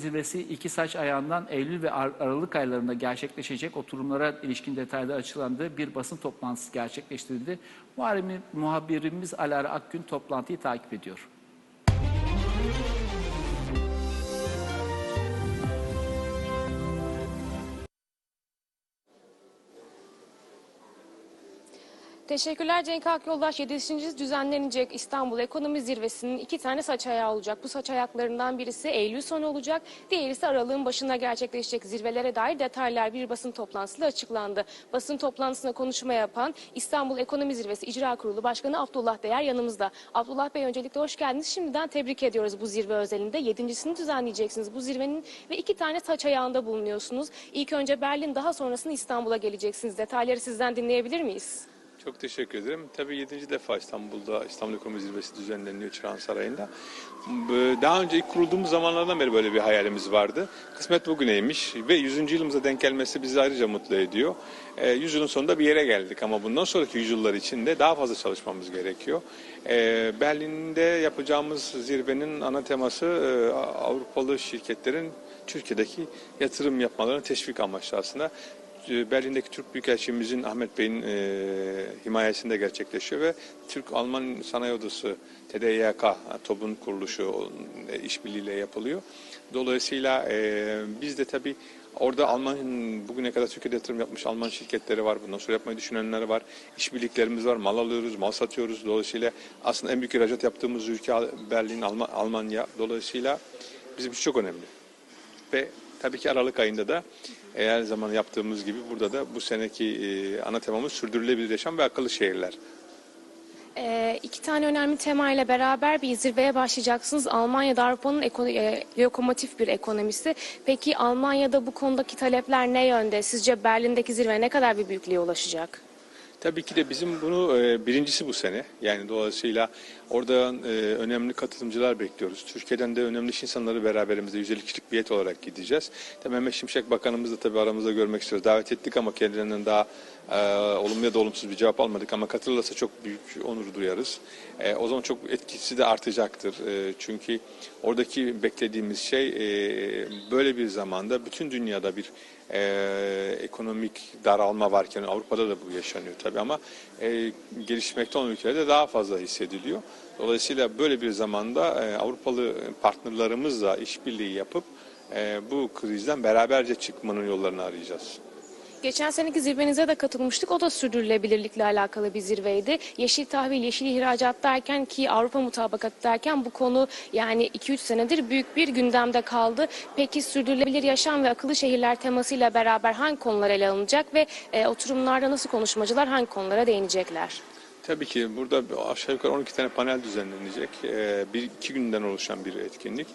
Zirvesi iki saç ayağından Eylül ve Ar- Aralık aylarında gerçekleşecek oturumlara ilişkin detaylar açıklandığı bir basın toplantısı gerçekleştirildi. Muharimi- Muhabirimiz Alara Akgün toplantıyı takip ediyor. Teşekkürler Cenk Akyoldaş. 7. düzenlenecek İstanbul Ekonomi Zirvesi'nin iki tane saç ayağı olacak. Bu saç ayaklarından birisi Eylül sonu olacak. Diğeri ise aralığın başında gerçekleşecek zirvelere dair detaylar bir basın toplantısıyla açıklandı. Basın toplantısında konuşma yapan İstanbul Ekonomi Zirvesi İcra Kurulu Başkanı Abdullah Değer yanımızda. Abdullah Bey öncelikle hoş geldiniz. Şimdiden tebrik ediyoruz bu zirve özelinde. Yedincisini düzenleyeceksiniz bu zirvenin ve iki tane saç ayağında bulunuyorsunuz. İlk önce Berlin daha sonrasında İstanbul'a geleceksiniz. Detayları sizden dinleyebilir miyiz? Çok teşekkür ederim. Tabii 7. defa İstanbul'da İstanbul Ekonomi Zirvesi düzenleniyor Çırağan Sarayı'nda. Daha önce ilk kurulduğumuz zamanlardan beri böyle bir hayalimiz vardı. Kısmet bugüneymiş ve 100. yılımıza denk gelmesi bizi ayrıca mutlu ediyor. Ee, 100 yılın sonunda bir yere geldik ama bundan sonraki 100 yıllar için de daha fazla çalışmamız gerekiyor. Ee, Berlin'de yapacağımız zirvenin ana teması e, Avrupalı şirketlerin Türkiye'deki yatırım yapmalarını teşvik amaçlı aslında. E, Berlin'deki Türk Büyükelçimizin Ahmet Bey'in e, himayesinde gerçekleşiyor ve Türk-Alman Sanayi Odası TDYK TOB'un kuruluşu e, işbirliğiyle yapılıyor. Dolayısıyla e, biz de tabii orada Almanya'nın bugüne kadar Türkiye'de yatırım yapmış Alman şirketleri var. Bundan sonra yapmayı düşünenler var. İşbirliklerimiz var. Mal alıyoruz, mal satıyoruz. Dolayısıyla aslında en büyük ihracat yaptığımız ülke Berlin, Alman, Almanya. Dolayısıyla bizim için çok önemli. Ve tabii ki Aralık ayında da e, her zaman yaptığımız gibi burada da bu seneki e, ana temamız sürdürülebilir yaşam ve akıllı şehirler. Ee, iki tane önemli tema ile beraber bir zirveye başlayacaksınız. Almanya'da Avrupa'nın e, bir ekonomisi. Peki Almanya'da bu konudaki talepler ne yönde? Sizce Berlin'deki zirve ne kadar bir büyüklüğe ulaşacak? Tabii ki de bizim bunu e, birincisi bu sene. Yani dolayısıyla orada e, önemli katılımcılar bekliyoruz. Türkiye'den de önemli insanları beraberimizde 150 kişilik bir olarak gideceğiz. Tabii Mehmet Şimşek Bakanımızı da tabii aramızda görmek istiyoruz. Davet ettik ama kendilerinden daha e, olumlu ya da olumsuz bir cevap almadık ama katılırsa çok büyük onur duyarız. O zaman çok etkisi de artacaktır. Çünkü oradaki beklediğimiz şey böyle bir zamanda bütün dünyada bir e, ekonomik daralma varken Avrupa'da da bu yaşanıyor tabii ama e, gelişmekte olan ülkelerde daha fazla hissediliyor. Dolayısıyla böyle bir zamanda e, Avrupalı partnerlerimizle işbirliği yapıp e, bu krizden beraberce çıkmanın yollarını arayacağız. Geçen seneki zirvenize de katılmıştık. O da sürdürülebilirlikle alakalı bir zirveydi. Yeşil tahvil, yeşil ihracat derken ki Avrupa mutabakatı derken bu konu yani 2-3 senedir büyük bir gündemde kaldı. Peki sürdürülebilir yaşam ve akıllı şehirler temasıyla beraber hangi konular ele alınacak ve e, oturumlarda nasıl konuşmacılar hangi konulara değinecekler? Tabii ki burada aşağı yukarı 12 tane panel düzenlenecek. Ee, bir iki günden oluşan bir etkinlik.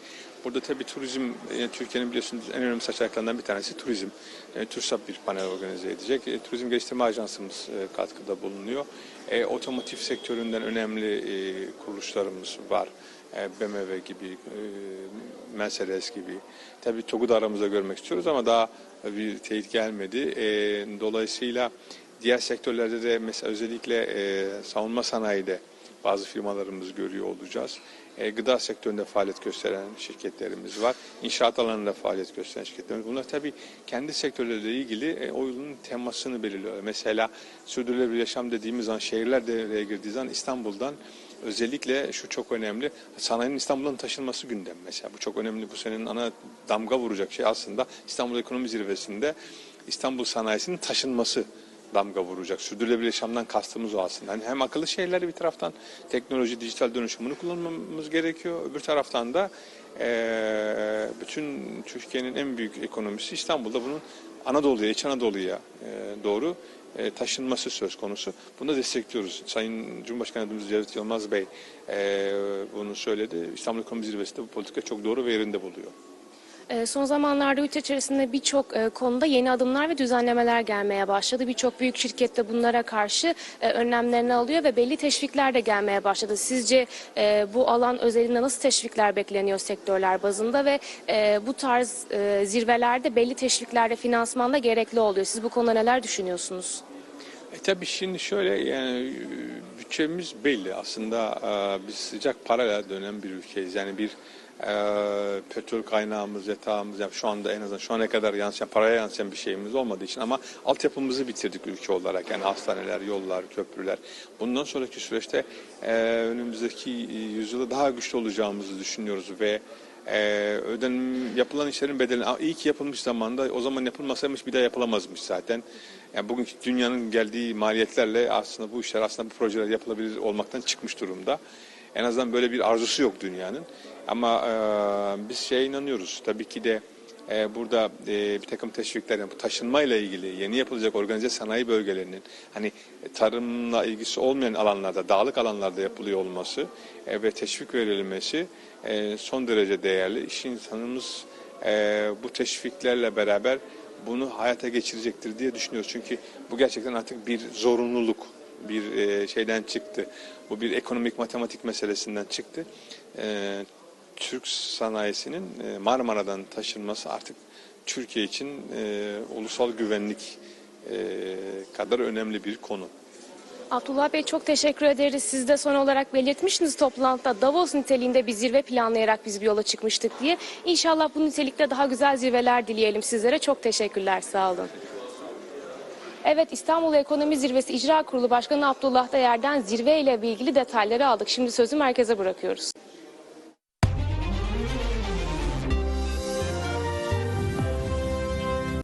Burada tabii turizm, e, Türkiye'nin biliyorsunuz en önemli saçaklarından bir tanesi turizm. E, TÜRSAP bir panel organize edecek. E, Turizm Geliştirme Ajansımız e, katkıda bulunuyor. E, otomotiv sektöründen önemli e, kuruluşlarımız var. E, BMW gibi, e, Mercedes gibi. Tabii TOG'u da aramızda görmek istiyoruz ama daha bir teyit gelmedi. E, dolayısıyla Diğer sektörlerde de mesela özellikle e, savunma sanayide bazı firmalarımız görüyor olacağız. E, gıda sektöründe faaliyet gösteren şirketlerimiz var. İnşaat alanında faaliyet gösteren şirketlerimiz. Bunlar tabii kendi sektörleriyle ilgili e, oyunun temasını belirliyorlar. Mesela sürdürülebilir yaşam dediğimiz zaman şehirler devreye girdiği zaman İstanbul'dan özellikle şu çok önemli. Sanayinin İstanbul'dan taşınması gündem mesela. Bu çok önemli. Bu senenin ana damga vuracak şey aslında İstanbul Ekonomi Zirvesi'nde İstanbul sanayisinin taşınması damga vuracak. Sürdürülebilir yaşamdan kastımız o aslında. Yani hem akıllı şehirleri bir taraftan teknoloji, dijital dönüşümünü kullanmamız gerekiyor. Öbür taraftan da eee, bütün Türkiye'nin en büyük ekonomisi İstanbul'da bunun Anadolu'ya, İç Anadolu'ya eee, doğru eee, taşınması söz konusu. Bunu da destekliyoruz. Sayın Cumhurbaşkanı Yardımcısı Cevdet Yılmaz Bey eee, bunu söyledi. İstanbul Ekonomi Zirvesi de bu politika çok doğru ve yerinde buluyor. E, Son zamanlarda ülke içerisinde birçok e, konuda yeni adımlar ve düzenlemeler gelmeye başladı. Birçok büyük şirket de bunlara karşı e, önlemlerini alıyor ve belli teşvikler de gelmeye başladı. Sizce e, bu alan özelinde nasıl teşvikler bekleniyor sektörler bazında ve bu tarz zirvelerde belli teşviklerde finansmanda gerekli oluyor. Siz bu konuda neler düşünüyorsunuz? E tabii şimdi şöyle yani bütçemiz belli aslında biz sıcak parayla dönen bir ülkeyiz yani bir e, petrol kaynağımız, yatağımız yani şu anda en azından şu ana kadar yansıyan paraya yansıyan bir şeyimiz olmadığı için ama altyapımızı bitirdik ülke olarak. Yani hastaneler, yollar, köprüler. Bundan sonraki süreçte e, önümüzdeki yüzyılda daha güçlü olacağımızı düşünüyoruz ve e, ödenim yapılan işlerin bedelini iyi ki yapılmış zamanda o zaman yapılmasaymış bir daha yapılamazmış zaten. Yani bugünkü dünyanın geldiği maliyetlerle aslında bu işler aslında bu projeler yapılabilir olmaktan çıkmış durumda. En azından böyle bir arzusu yok dünyanın. Ama e, biz şeye inanıyoruz. Tabii ki de e, burada e, bir takım teşvikler, yani bu taşınmayla ilgili yeni yapılacak organize sanayi bölgelerinin hani tarımla ilgisi olmayan alanlarda, dağlık alanlarda yapılıyor olması e, ve teşvik verilmesi e, son derece değerli. İş insanımız e, bu teşviklerle beraber bunu hayata geçirecektir diye düşünüyoruz. Çünkü bu gerçekten artık bir zorunluluk bir e, şeyden çıktı. Bu bir ekonomik matematik meselesinden çıktı. E, Türk sanayisinin e, Marmara'dan taşınması artık Türkiye için ulusal güvenlik kadar önemli bir konu. Abdullah Bey çok teşekkür ederiz. Siz de son olarak belirtmiştiniz toplantıda Davos niteliğinde bir zirve planlayarak biz bir yola çıkmıştık diye. İnşallah bu nitelikte daha güzel zirveler dileyelim sizlere. Çok teşekkürler. Sağ olun. Evet İstanbul Ekonomi Zirvesi İcra Kurulu Başkanı Abdullah Değer'den zirve ile ilgili detayları aldık. Şimdi sözü merkeze bırakıyoruz.